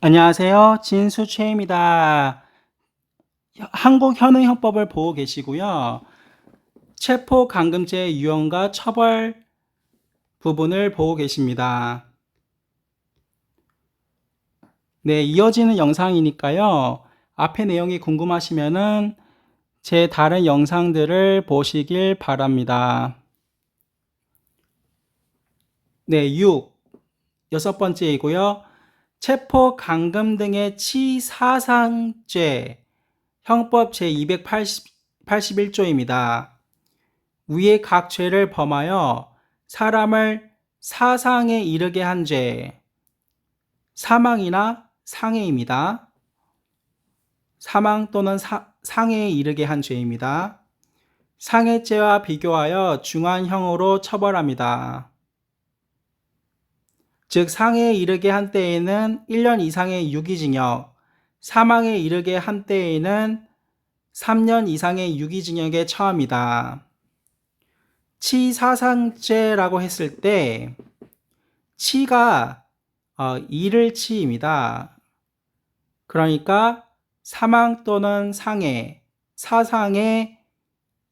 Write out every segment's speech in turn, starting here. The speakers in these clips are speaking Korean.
안녕하세요. 진수채입니다. 한국 현행형법을 보고 계시고요. 체포감금죄 유형과 처벌 부분을 보고 계십니다. 네, 이어지는 영상이니까요. 앞의 내용이 궁금하시면은 제 다른 영상들을 보시길 바랍니다. 네, 6. 여섯 번째이고요. 체포, 감금 등의 치사상죄 형법 제281조입니다. 위의 각 죄를 범하여 사람을 사상에 이르게 한 죄, 사망이나 상해입니다. 사망 또는 사, 상해에 이르게 한 죄입니다. 상해죄와 비교하여 중한형으로 처벌합니다. 즉 상해에 이르게 한 때에는 1년 이상의 유기징역, 사망에 이르게 한 때에는 3년 이상의 유기징역에 처합니다. 치사상죄라고 했을 때 치가 어, 이를 치입니다. 그러니까 사망 또는 상해, 사상에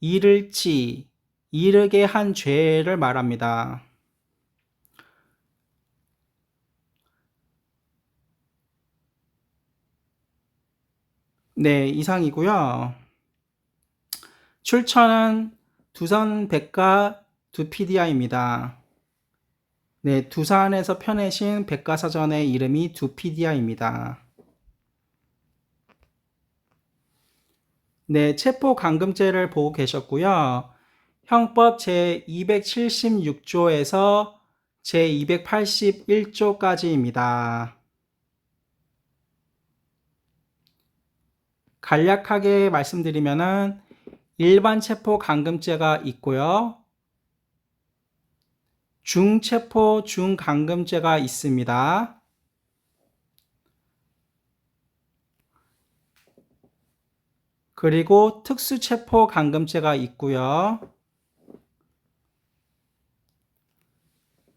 이를 치, 이르게 한 죄를 말합니다. 네, 이상이고요. 출처는 두산 백과 두피디아입니다. 네, 두산에서 펴내신 백과사전의 이름이 두피디아입니다. 네, 체포 감금죄를 보고 계셨고요. 형법 제276조에서 제281조까지입니다. 간략하게 말씀드리면은 일반 체포 감금죄가 있고요. 중체포 중감금죄가 있습니다. 그리고 특수체포 감금죄가 있고요.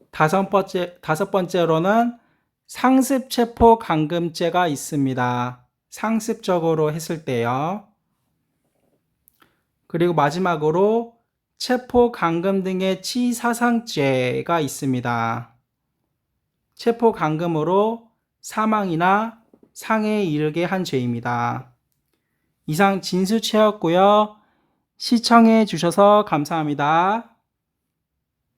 다섯 번째, 다섯 번째로는 상습체포 감금죄가 있습니다. 상습적으로 했을 때요. 그리고 마지막으로 체포 감금 등의 치사상죄가 있습니다. 체포 감금으로 사망이나 상해에 이르게 한 죄입니다. 이상 진수 채였고요. 시청해 주셔서 감사합니다.